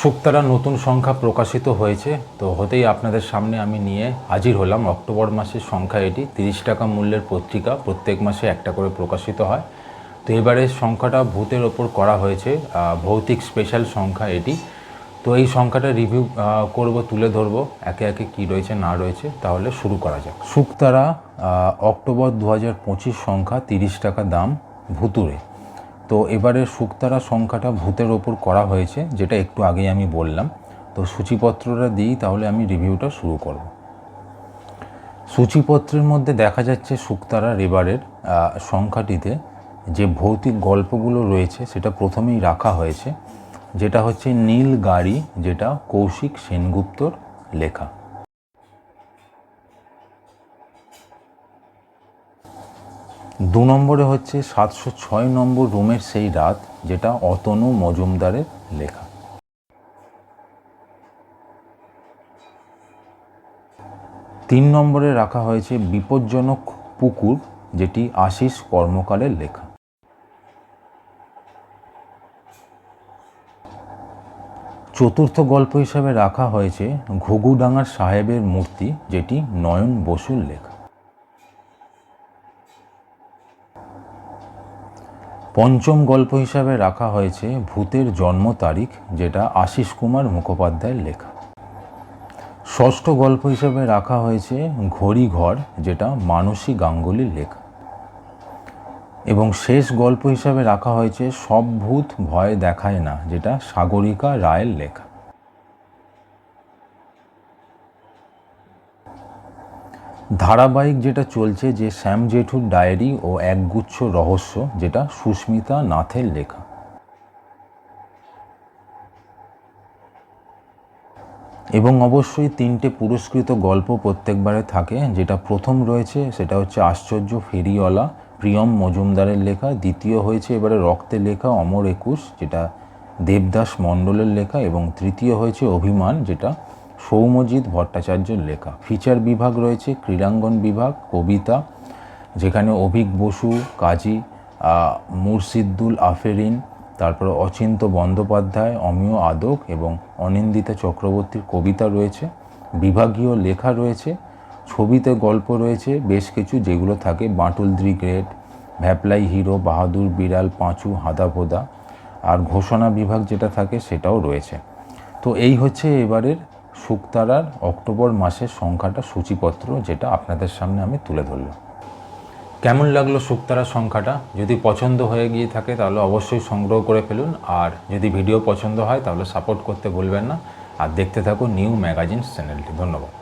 শুক্তারা নতুন সংখ্যা প্রকাশিত হয়েছে, তো হতেই আপনাদের সামনে আমি নিয়ে হাজির হলাম। অক্টোবর মাসের সংখ্যা এটি, তিরিশ টাকা মূল্যের পত্রিকা, প্রত্যেক মাসে একটা করে প্রকাশিত হয়। তো এবারে সংখ্যাটা ভূতের ওপর করা হয়েছে ভৌতিক স্পেশাল সংখ্যা এটি। তো এই সংখ্যাটা রিভিউ করব, তুলে ধরবো, একে একে কি রয়েছে, না রয়েছে, তাহলে শুরু করা যাক। শুক্তারা অক্টোবর দু হাজার পঁচিশ সংখ্যা তিরিশ টাকা দাম ভুতুরে তো এবারে শুক্তারা সংখ্যাটা ভূতের ওপর করা হয়েছে যেটা একটু আগেই আমি বললাম। তো সূচিপত্রটা দিই তাহলে আমি রিভিউটা শুরু করব। সূচিপত্রের মধ্যে দেখা যাচ্ছে শুক্তারা এবারের আহ, সংখ্যাটিতে যে ভৌতিক গল্পগুলো রয়েছে সেটা প্রথমেই রাখা হয়েছে। যেটা হচ্ছে নীল গাড়ি যেটা কৌশিক সেনগুপ্তর লেখা। দু নম্বরে হচ্ছে সাতশো ছয় নম্বর রুমের সেই রাত যেটা অতনু মজুমদারের লেখা। তিন নম্বরে রাখা হয়েছে বিপজ্জনক পুকুর যেটি আশিস কর্মকালের লেখা। চতুর্থ গল্প হিসাবে রাখা হয়েছে ঘুঘুডাঙ্গার সাহেবের মূর্তি যেটি নয়ন বসুর লেখা। পঞ্চম গল্প হিসাবে রাখা হয়েছে ভূতের জন্ম তারিখ, যেটা আশিস কুমার মুখোপাধ্যায়ের লেখা। ষষ্ঠ গল্প হিসাবে রাখা হয়েছে ঘড়ি ঘর, যেটা মানসী গাঙ্গুলির লেখা। এবং শেষ গল্প হিসাবে রাখা হয়েছে সব ভূত ভয় দেখায় না, যেটা সাগরিকা রায়ের লেখা। ধারাবাহিক যেটা চলছে যে শ্যাম জেঠুর ডায়েরি ও একগুচ্ছ রহস্য, যেটা সুস্মিতা নাথের লেখা। এবং অবশ্যই তিনটে পুরস্কৃত গল্প প্রত্যেকবারে থাকে, যেটা প্রথম রয়েছে, সেটা হচ্ছে আশ্চর্য ফেরিওয়ালা প্রিয়ম মজুমদারের লেখা, দ্বিতীয় হয়েছে এবারে রক্তে লেখা অমর একুশ, যেটা দেবদাস মণ্ডলের লেখা, এবং তৃতীয় হয়েছে অভিমান, যেটা সৌম্যজিৎ ভট্টাচার্যের লেখা। ফিচার বিভাগ রয়েছে, ক্রীড়াঙ্গন বিভাগ, কবিতা, যেখানে অভিক বসু, কাজী মুর্শিদুল আফেরিন, তারপর অচিন্ত বন্দ্যোপাধ্যায়, অমিয় আদক এবং অনিন্দিতা চক্রবর্তীর কবিতা রয়েছে। বিভাগীয় লেখা রয়েছে, ছবিতে গল্প রয়েছে, বেশ কিছু যেগুলো থাকে বাঁটুল দ্রি গ্রেট, ভ্যাপলাই হিরো, বাহাদুর বিড়াল, পাঁচু, হাদাপোদা, আর ঘোষণা বিভাগ যেটা থাকে সেটাও রয়েছে। তো এই হচ্ছে এবারের শুকতারার অক্টোবর মাসের সংখ্যাটা সূচিপত্র যেটা আপনাদের সামনে আমি তুলে ধরলাম। কেমন লাগল শুক্তারার সংখ্যাটা? যদি পছন্দ হয়ে গিয়ে থাকে তাহলে অবশ্যই সংগ্রহ করে ফেলুন। আর যদি ভিডিও পছন্দ হয় তাহলে সাপোর্ট করতে ভুলবেন না। আর দেখতে থাকুন নিউ ম্যাগাজিন চ্যানেলটি। ধন্যবাদ।